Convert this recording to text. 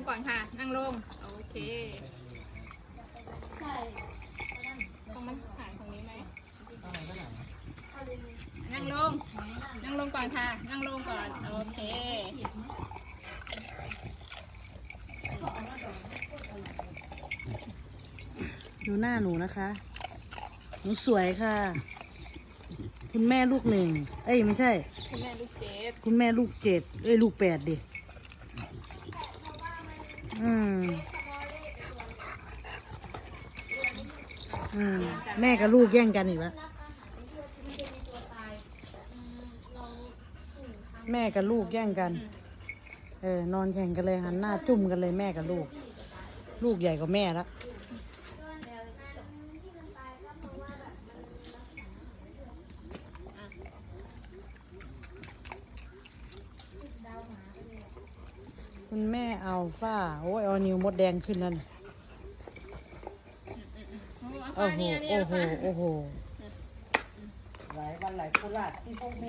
งก่อนค่ะ นั่งลง โอเคตรงมันถ่ายตรงนี้ไหมนั่งลง นั่งลงก่อนค่ะ นั่งลงก่อน โอเคดูหน้าหนูนะคะ หนูสวยค่ะ คุณแม่ลูกหนึ่ง เอ้ยไม่ใช่ คุณแม่ลูกเจฟคุณแม่ลูกเจ็ดเอ้ยลูกแปดดิ อืมอืมแม่กับลูกแย่งกันอีกแล้วแม่กับลูกแย่งกัน เออ นอนแข่งกันเลยหันหน้าจุ่มกันเลยแม่กับลูก ลูกใหญ่กว่าแม่ละ คุณแม่อัลฟาโอ้ยเอานิวมดแดงขึ้นแล้วนะโอ้โอ้โหเนี่ยเนี่ยโอ้โหค่ะโอ้โห หลายวันหลายโคราชที่พวกเม